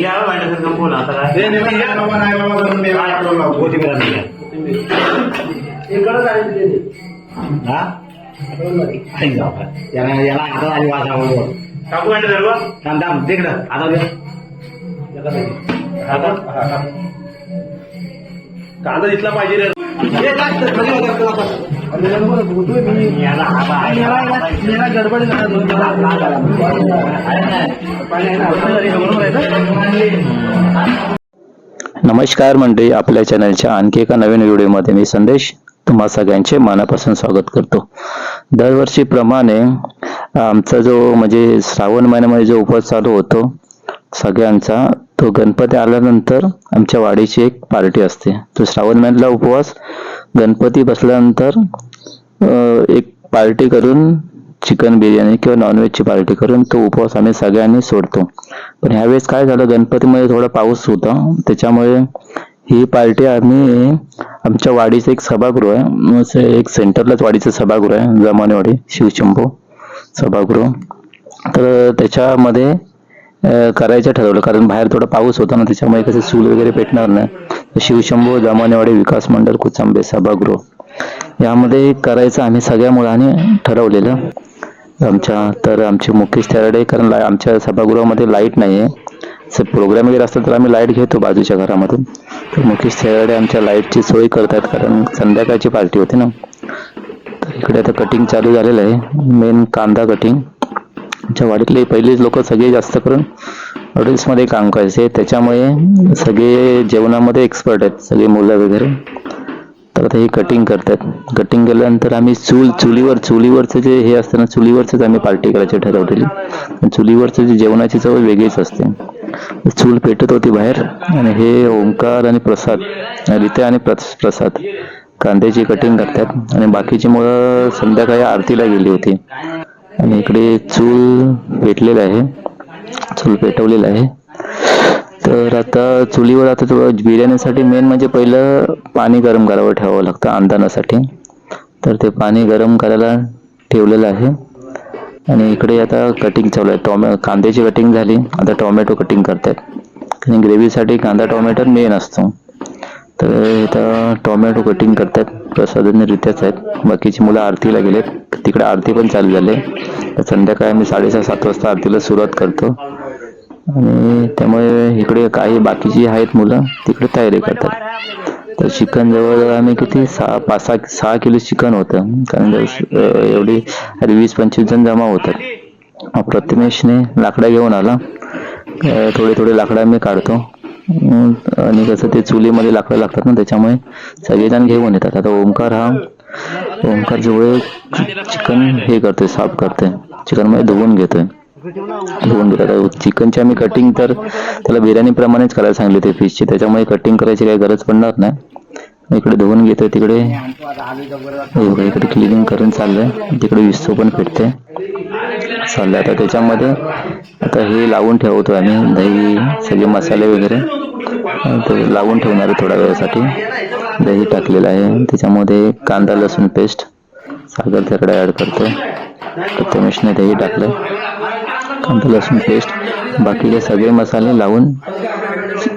या भांडे सर संपवलं आता काय लावतो. कोथिंबीर आणली का? हा? याला याला आता आली. टाकू सर्व थांब थांब तिकडं आता दे आता कांदा दिसला पाहिजे रे हे होतं. गडबड नमस्कार मंडळी आपल्या चॅनलच्या आणखी एका नवीन व्हिडिओमध्ये मी संदेश तुम्हा सगळ्यांचे मनापासून स्वागत करतो. दरवर्षीप्रमाणे आमचा जो म्हणजे श्रावण महिन्यामध्ये जो उपवास चालू होतो सगळ्यांचा तो गणपती आल्यानंतर आमच्या वाडीची एक पार्टी असते. तो श्रावण महिन्यातला उपवास गणपती बसल्यानंतर एक पार्टी करून चिकन बिर्याणी किंवा नॉनव्हेजची पार्टी करून तो उपवास आम्ही सगळ्यांनी सोडतो. पण ह्यावेळेस काय झालं गणपतीमध्ये थोडा पाऊस होता. त्याच्यामुळे ही पार्टी आम्ही आमच्या वाडीचं एक सभागृह आहे. एक सेंटरलाच वाडीचं सभागृह आहे जमानेवाडी शिवशंभू सभागृह. तर त्याच्यामध्ये करायचं ठरवलं. कारण बाहेर थोडा पाऊस होता ना त्याच्यामुळे कसं सूल वगैरे पेटणार नाही. शिवशंभू जमानेवाडी विकास मंडळ कुचांबे सभागृह. यामध्ये करायचं आम्ही सगळ्या मुलांनी ठरवलेलं. आमच्या तर आमचे मुकेश तेरडे कारण ला- आमच्या सभागृहामध्ये लाइट नाही आहे प्रोग्राम वगैरे असतात तर आम्ही लाइट घेतो बाजूच्या घरामधून. तर मुकेश तेरडे आमच्या लाईटची सोय करतात कारण संध्याकाळची पार्टी होती ना. तर इकडे आता कटिंग चालू झालेलं आहे. मेन कांदा कटिंग आमच्या वाडीतले पहिलेच लोक सगळे जास्त करून हॉटेल्समध्ये काम करायचे. त्याच्यामुळे सगळे जेवणामध्ये एक्सपर्ट आहेत. सगळे मुलं वगैरे. तर आता हे कटिंग करतात. कटिंग केल्यानंतर आम्ही चूल चुलीवर चुलीवरचं जे हे असतं ना चुलीवरच आम्ही पार्टी करायची ठरवलेली. चुलीवरचं जे जेवणाची चव वेगळीच असते. चूल पेटत होती बाहेर आणि हे ओंकार आणि प्रसाद रित्या आणि प्रसाद कांद्याची कटिंग करतात. आणि बाकीची मुलं संध्याकाळी आरतीला गेली होती. आणि इकडे चूल पेटलेलं आहे. चूल पेटवलेलं आहे. तर आता चुलीवर आता थोडं बिर्याणीसाठी मेन म्हणजे पहिलं पाणी गरम करावं ठेवावं लागतं अंदानासाठी तर ते पाणी गरम करायला ठेवलेलं आहे. आणि इकडे आता कटिंग चालू आहे. टोमॅ कांद्याची कटिंग झाली. आता टोमॅटो कटिंग करतात आणि ग्रेव्हीसाठी कांदा टोमॅटो मेन असतो. तर इथं टोमॅटो कटिंग करतात प्रसादनरित्याच आहेत. बाकीची मुलं आरतीला गेलेत. तिकडे आरती पण चालू झाली तर संध्याकाळी आम्ही साडेसहा सात वाजता आरतीला सुरुवात करतो. आणि त्यामुळे इकडे काही बाकीची आहेत मुलं तिकडे तयारी करतात. तर चिकन जवळ आम्ही किती सहा पाच सहा सहा किलो चिकन होतं. कारण एवढी अरे वीस पंचवीस जण जमा होतात. मग प्रथमेशने लाकडा घेऊन आला. थोडे थोडे लाकडं आम्ही काढतो. आणि कसं ते चुलीमध्ये लाकडं लागतात ना त्याच्यामुळे सगळेजण घेऊन येतात. आता ओंकार हा ओंकार जवळ चिकन हे करतोय साफ करतोय. चिकनमध्ये धुवून घेतोय. धुवून घेतात चिकनची आम्ही कटिंग तर त्याला बिर्याणी प्रमाणेच करायला सांगली ते फिशची त्याच्यामुळे कटिंग करायची काही गरज पडणार नाही. इकडे धुवून घेतोय तिकडे. इकडे क्लिनिंग करून चाललंय. तिकडे विस्तो पण पेटते चाललंय आता त्याच्यामध्ये. आता हे लावून ठेवतो आम्ही दही सगळे मसाले वगैरे. ते लावून ठेवणार थोड्या वेळासाठी. दही टाकलेलं आहे. त्याच्यामध्ये कांदा लसूण पेस्ट सागर तेरडा ॲड करतो प्रथमेशने दही टाकलं कांदा लसूण पेस्ट बाकीचे सगळे मसाले लावून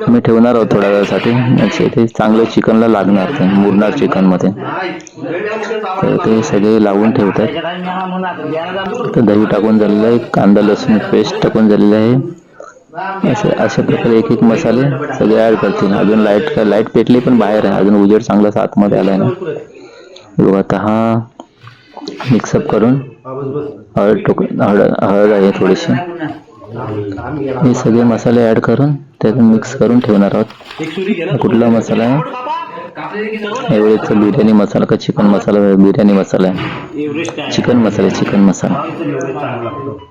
मी ठेवणार आहोत थोड्या वेळासाठी. म्हणजे ते चांगलं चिकनला लागणार ते मुरणार चिकनमध्ये. तर ते सगळे लावून ठेवतात. तर दही टाकून झालेलं आहे कांदा लसूण पेस्ट टाकून झालेलं आहे. असे अशा प्रकारे एक एक मसाले सगळे ॲड करतील. अजून लाइट लाइट पेटली पण बाहेर आहे. अजून उजेड चांगलाच आतमध्ये आलाय ना. बघा आता हा मिक्सअप करून हळद टोक हळद हळद आहे थोडीशी. हे सगळे मसाले ऍड करून त्यातून मिक्स करून ठेवणार आहोत. कुठला मसाला आहे? एवढेच बिर्याणी मसाला का चिकन मसाला? बिर्याणी मसाला आहे. Chicken masala chicken masala.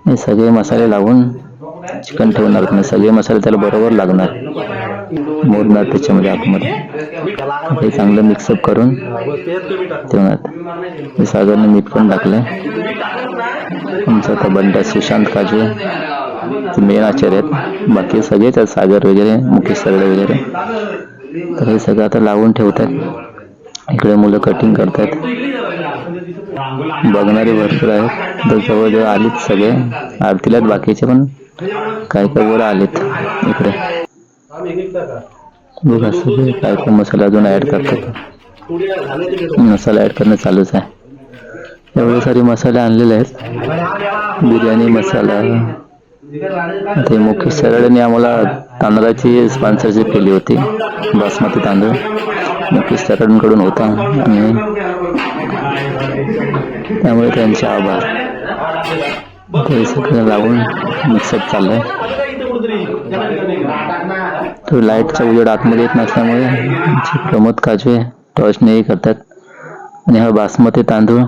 हे सगळे मसाले लावून चिकन ठेवणार नाही. सगळे मसाले त्याला बरोबर लागणार. मोडणार त्याच्यामध्ये आतमध्ये. हे चांगलं मिक्सअप करून ठेवणार. हे सागरने मीठ पण टाकलंय. आमचा आता बंडा सुशांत काजू मेन आचार्य आहेत. बाकी सगळेच आहेत सागर वगैरे मुकेश सगळे वगैरे. तर हे सगळं आता लावून ठेवतात इकडे मुलं कटिंग करतात बघणारे भरपूर आहेत. तर जवळजवळ आलीच सगळे. आरतीलाच बाकीचे पण काय काय वर आलेत इकडे. काय काय मसाला अजून ऍड करतात. मसाला ऍड करणं चालूच आहे. एवढे सारे मसाले आणलेले आहेत. बिर्याणी मसाला. ते मुख्य सरळने आम्हाला तांदळाची स्पॉन्सरशिप केली होती बासमती तांदूळ. मुख्य सरळकडून होता आणि त्यामुळे त्यांचे आभार. ते सगळं लावून मिक्सअप चाललंय. तो लाईटचा उजेड आतमध्ये येत नसल्यामुळे आमचे प्रमोद काजवे टॉर्चने करतात. आणि हा बासमती तांदूळ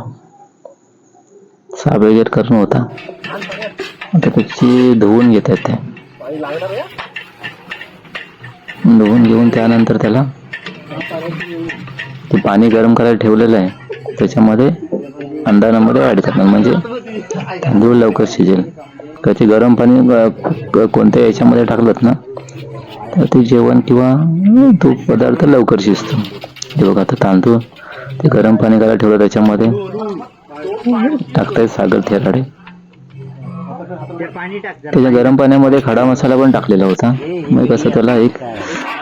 साफ वगैरे करून होता. आता त्याची धुवून घेतात ते. धुवून घेऊन त्यानंतर त्याला ते पाणी गरम करायला ठेवलेलं आहे. त्याच्यामध्ये अंदाजामध्ये ॲड करणार म्हणजे तांदूळ लवकर शिजेल. का ते गरम पाणी कोणत्या याच्यामध्ये टाकलं ना तर ते जेवण किंवा तो पदार्थ लवकर शिजतो. हे बघा आता तांदूळ ते गरम पाणी करायला ठेवलं त्याच्यामध्ये. टाकताय सागर थेराडे. त्याच्या गरम पाण्यामध्ये खडा मसाला पण टाकलेला होता. मग कसं त्याला एक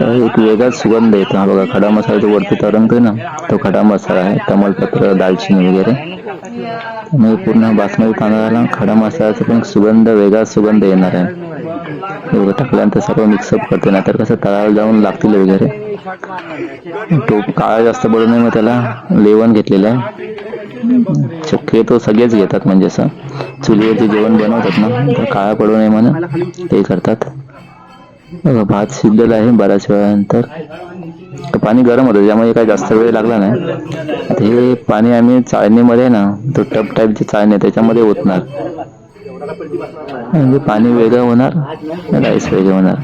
एक वेगळाच सुगंध येतो. हा बघा खडा मसाला जो वरती तरंगतोय ना तो खडा मसाला आहे तमालपत्र दालचिनी वगैरे. त्यामुळे पूर्ण बासमती तांदळाला खडा मसाल्याचा पण सुगंध वेगळा सुगंध येणार आहे. एवढं टाकल्यानंतर सर्व मिक्सअप करते. नाहीतर कसं तळाला जाऊन लागतील वगैरे. तो काळा जास्त पडू नये मग त्याला लेवण घेतलेलं आहे. शक्यतो सगळेच घेतात म्हणजे असं. चुलीवरती जेवण बनवतात ना तर काळा पडू नये म्हणून ते करतात. बघा भात शिजलेला आहे बऱ्याच वेळानंतर. पाणी गरम होतं त्यामुळे काही जास्त वेळ लागला नाही. ते हे पाणी आम्ही चाळणीमध्ये ना तो टप टाईपची चाळणी आहे त्याच्यामध्ये ओतणार. म्हणजे पाणी वेगळं होणार राईस वेगळं होणार.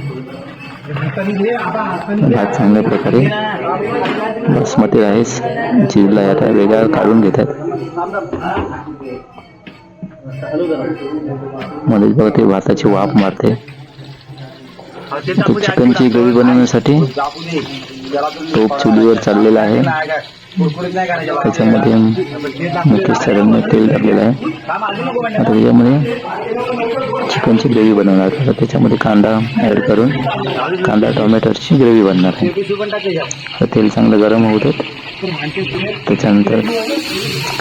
भात चांगल्या प्रकारे बासमती राईस चिजला आहे आता वेगळा काढून घेतात. मध्येच बघा ते भाताची वाफ मारते. चिकनची ग्रेव्ही बनवण्यासाठी तोप चुलीवर चाललेला आहे. त्याच्यामध्ये मुकेश सरांनी तेल टाकलेलं आहे. आता त्याच्यामध्ये चिकनची ग्रेव्ही बनवणार आता त्याच्यामध्ये कांदा ॲड करून कांदा टोमॅटोची ग्रेव्ही बनणार आहे. तेल चांगलं गरम होऊ देत. त्याच्यानंतर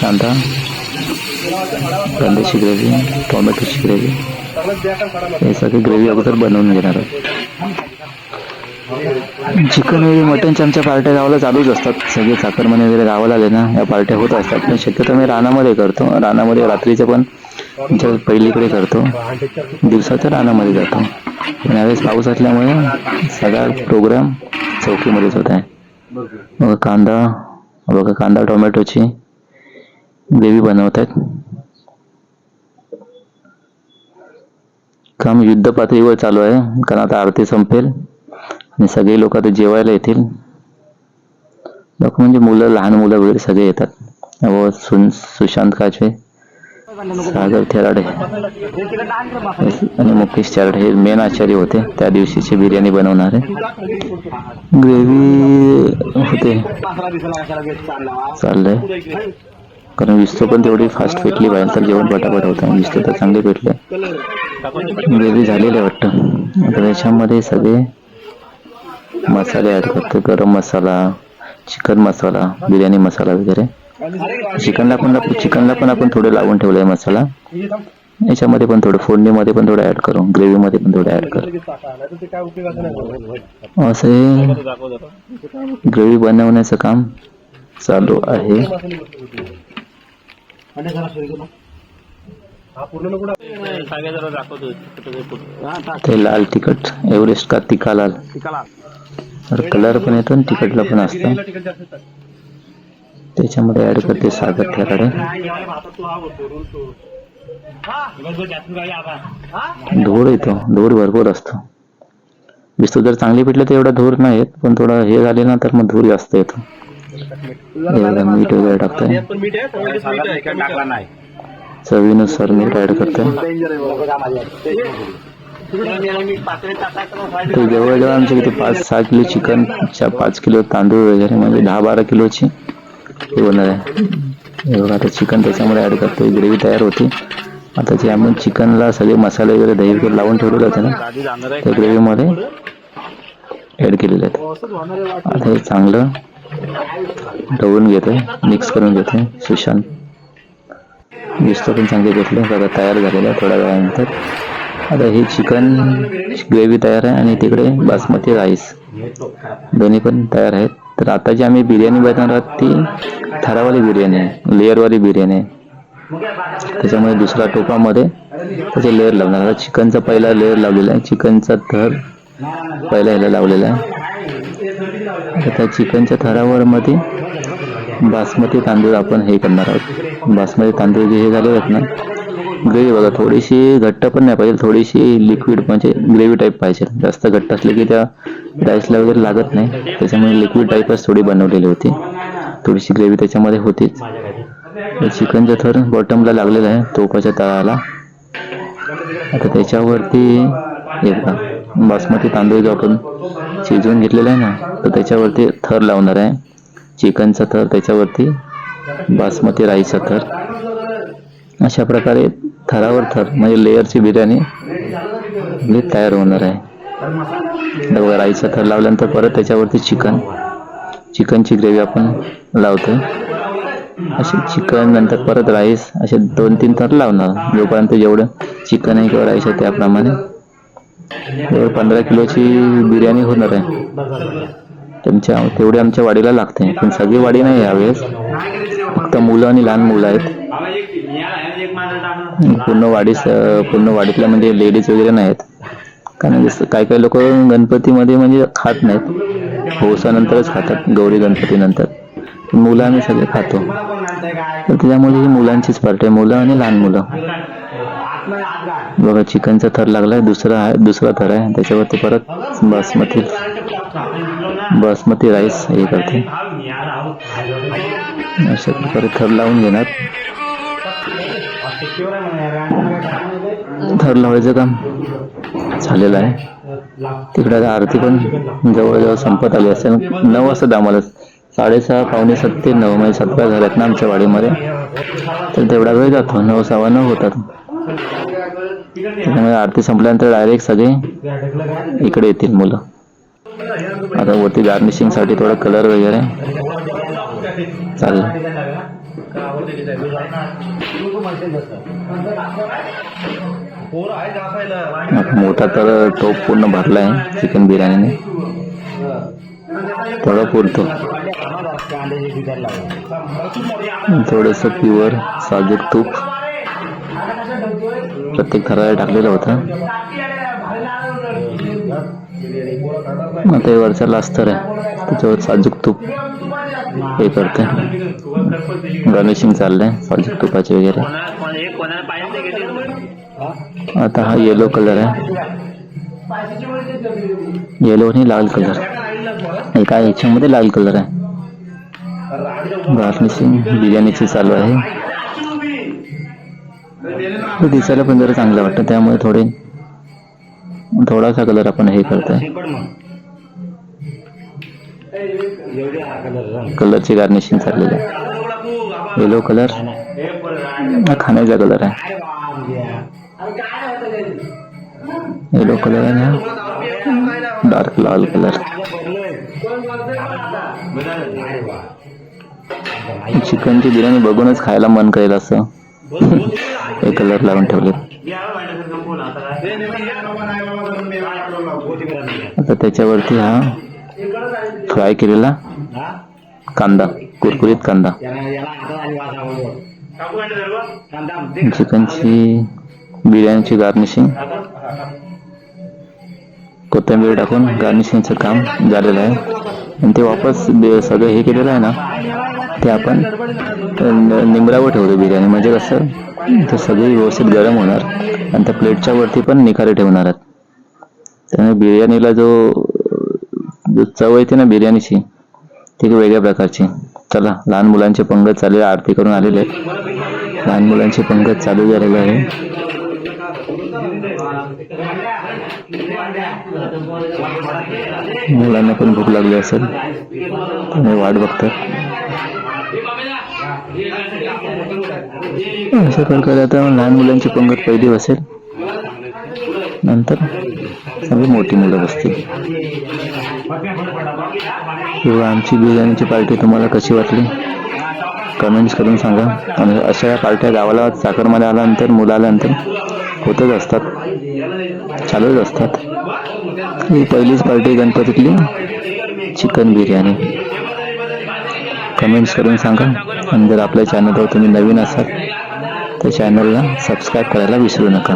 कांदा कांद्याची ग्रेव्ही टोमॅटोची ग्रेव्ही. हे सगळी ग्रेव्ही अगोदर बनवून घेणार आहोत. चिकन वगैरे मटनच्या आमच्या पार्ट्या गावाला चालूच असतात. सगळे चाकरमाने वगैरे गावाला आले ना या पार्ट्या होत असतात. पण शक्यतो मी रानामध्ये करतो. रानामध्ये रात्रीचं पण आमच्या पहिलीकडे करतो. दिवसाचं रानामध्ये जातो. पण यावेळेस पाऊस असल्यामुळे सगळा प्रोग्राम चौकीमध्येच होत आहे. बघा कांदा बघा कांदा टोमॅटोची ग्रेव्ही बनवत आहेत. काम युद्ध पातळीवर चालू आहे. कारण आता आरती संपेल. आणि सगळे लोक आता जेवायला येतील. लोक म्हणजे मुलं लहान मुलं वगैरे सगळे येतात. व सुन सुशांत काचे सागर थेराडे आणि मुकेश चारडे हे मेन आचार्य होते. त्या दिवशीची बिर्याणी बनवणारे. ग्रेव्ही होते. चाललंय. कारण विस्तो पण तेवढी फास्ट पेटली पाहिजे तर जेवण पटापट होतं. विस्तो तर चांगले पेटले. ग्रेव्ही झालेले वाटतं. आता त्याच्यामध्ये सगळे मसाले ॲड करतो गरम मसाला चिकन मसाला बिर्याणी मसाला वगैरे. चिकनला पण चिकनला पण आपण थोडं लावून ठेवलंय मसाला. याच्यामध्ये पण थोडं फोडणीमध्ये पण थोडं ऍड करू ग्रेव्हीमध्ये पण थोडं ऍड करू. असे ग्रेव्ही बनवण्याचं काम चालू आहे. ते लाल तिखट एव्हरेस्ट का तिखा लाल? तर कलर पण येतो आणि तिखटला पण असतं. त्याच्यामध्ये ऍड करते सागर ठेराडे धूर येतो धूर भरपूर असतो. विस्तू जर चांगली पिटले तर एवढा धूर नाही येत पण थोडं हे झाले ना तर मग धूर जास्त येतो. एवढं मीठ वगैरे टाकतोय. टाकला नाही. चवीनुसार मीठ ऍड करतोय ते जवळजवळ आमचे किती पाच सहा किलो चिकन पाच किलो तांदूळ वगैरे म्हणजे दहा बारा किलोची हे होणार आहे. हे बघा आता चिकन त्याच्यामध्ये ऍड करतोय. ग्रेव्ही तयार होती. आता जे आपण चिकनला सगळे मसाले वगैरे दही वगैरे लावून ठेवलेले होते ना त्या ग्रेव्हीमध्ये ॲड केलेले आहेत आता हे चांगलं ढवळून घेते मिक्स करून घेते सुशांत. मिस्टर पण चांगले घेतले बघा तयार झालेलं आहे थोड्या वेळानंतर. आता हे चिकन ग्रेव्ही तयार आहे आणि तिकडे बासमती राईस. दोन्ही पण तयार आहेत. तर आता जी आम्ही बिर्याणी बनवणार आहोत ती थरावाली बिर्याणी आहे. लेअरवाली बिर्याणी आहे. त्याच्यामुळे दुसऱ्या टोपामध्ये त्याचे लेअर लावणार आता चिकनचा पहिला लेअर लावलेला आहे. चिकनचा थर पहिला ह्याला लावलेला आहे. आता त्या चिकनच्या थरावर मध्ये बासमती तांदूळ आपण हे करणार आहोत. बासमती तांदूळ जे हे झाले आहेत ना ग्रेव्ही बघा थोडीशी घट्ट पण नाही पाहिजे थोडीशी लिक्विड म्हणजे ग्रेव्ही टाईप पाहिजे. जास्त घट्ट असले की त्या राईसला वगैरे लागत नाही. त्याच्यामुळे लिक्विड टाईपच थोडी बनवलेली होती. थोडीशी ग्रेव्ही त्याच्यामध्ये होतीच. चिकनचा थर बॉटमला लागलेला आहे तोपाच्या तळाला. आता त्याच्यावरती हे बासमती तांदूळ जो आपण शिजवून घेतलेला आहे ना तर त्याच्यावरती थर लावणार आहे. चिकनचा थर त्याच्यावरती बासमती राईसचा थर. अशा प्रकारे थरावर थर म्हणजे लेअरची बिर्याणी तयार होणार आहे. बघा राईसचा थर लावल्यानंतर परत त्याच्यावरती चिकन चिकनची ग्रेव्ही आपण लावतो असे चिकन नंतर परत राईस असे दोन तीन थर लावणार. जोपर्यंत जेवढं चिकन आहे किंवा राईस आहे त्याप्रमाणे. तेवढं पंधरा किलोची बिर्याणी होणार आहे. त्यांच्या तेवढी आमच्या वाडीला लागते. पण सगळी वाडी नाही यावेळेस. फक्त मुलं आणि लहान मुलं आहेत. पूर्ण वाडीस पूर्ण वाडीतल्या म्हणजे लेडीज वगैरे नाहीत कारण जसं काही काही लोक गणपतीमध्ये म्हणजे खात नाहीत. होसानंतरच खातात. गौरी गणपतीनंतर. मुलं आम्ही सगळे खातो. तर त्याच्यामुळे ही मुलांचीच पार्टी आहे. मुलं आणि लहान मुलं. बघा चिकनचा थर लागलाय. दुसरा आहे दुसरा थर आहे. त्याच्यावरती परत बासमती बासमती राईस हे करते. अशा प्रकारे थर लावून घेणार. थर लावायचं काम झालेलं आहे. तिकडे आता आरती पण जवळजवळ संपत आली असेल. नऊ वाजता आम्हाला साडेसहा पावणे सात ते नऊ म्हणजे सतरा झाल्यात ना आमच्या वाडीमध्ये. तर तेवढा वेळ जातो. नऊ सव्वा नऊ होतात. त्यामुळे आरती संपल्यानंतर डायरेक्ट सगळे इकडे येतील मुलं. आता वरती गार्निशिंगसाठी थोडा कलर वगैरे. चालेल. मोठा तर टोप पूर्ण भरला आहे चिकन बिर्याणीने. थोडा पुरतो. थोडस प्युअर साजूक तूप. प्रत्येक थराला टाकलेलं होतं. आता हे वरचा लास्तर आहे. त्याच्यावर साजूक तूप हे करते. गार्निशिंग चाललंय साजूक तुपाचे वगैरे. आता हा येलो कलर आहे. येलो आणि लाल कलर एका ह्याच्यामध्ये लाल कलर आहे. गार्निशिंग बिर्याणीची चालू आहे. दिसायला पण जरा चांगलं वाटतं त्यामुळे थोडे थोडासा कलर आपण हे करतोय कलरची गार्निशिंग चाललेली आहे येलो कलर हा खाण्याचा कलर आहे येलो कलर आहे डार्क लाल कलर चिकनची बिर्याणी बघूनच खायला मन करेल असं हे कलर लावून ठेवले आता त्याच्यावरती हा. फ्राय केलेला? कांदा. कुरकुरीत कांदा. चिकनची बिर्याणीची गार्निशिंग कोथिंबीर टाकून गार्निशिंगचं काम झालेलं आहे. आणि ते वापस बे- सगळं हे केलेलं आहे ना ते आपण निमरावर ठेवतो बिर्याणी. म्हणजे कसं? ते सगळी व्यवस्थित गरम होणार. आणि त्या प्लेटच्या वरती पण निखारे ठेवणार आहेत. त्यामुळे बिर्याणीला जो जो चव येते ना बिर्याणीची ती वेगळ्या प्रकारची. चला लहान मुलांचे पंगत चालू आरती करून आलेले आहेत. लहान मुलांचे पंगत चालू झालेले आहे. मुलांना पण भूक लागली असेल. त्यामुळे वाट बघतात अशा प्रकारे आता लहान मुलांची पंगत पहिली असेल नंतर सगळी मोठी मुलं बसतील. किंवा आमची बिर्याणीची पार्टी तुम्हाला कशी वाटली? कमेंट्स करून सांगा. आणि अशा या पार्ट्या गावाला साखरमध्ये आल्यानंतर मुलं आल्यानंतर होतच असतात. चालूच असतात. ही पहिलीच पार्टी गणपतीतली. चिकन बिर्याणी. कमेंट्स करून सांगा. आणि जर आपल्या चॅनलवर तुम्ही नवीन असाल तर चॅनलला सबस्क्राईब करायला विसरू नका.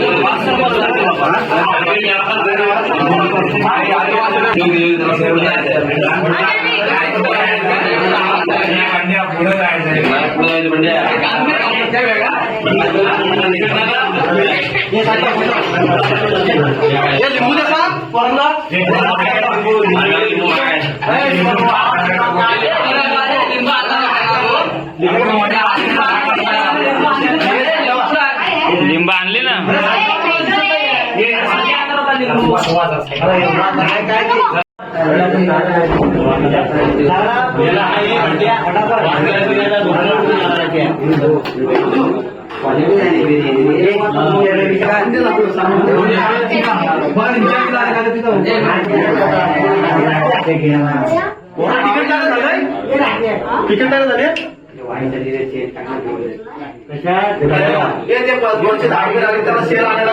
ताशा वाजल्या ते लोक तिकीट झाले ते दोनशे दहा रुपये त्याला शेअर आणायला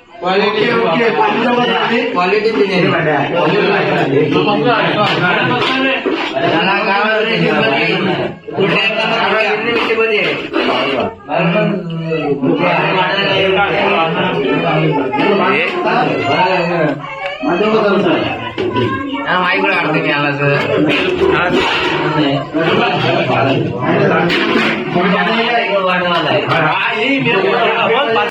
ओके ओके क्वालिटी वाढवायला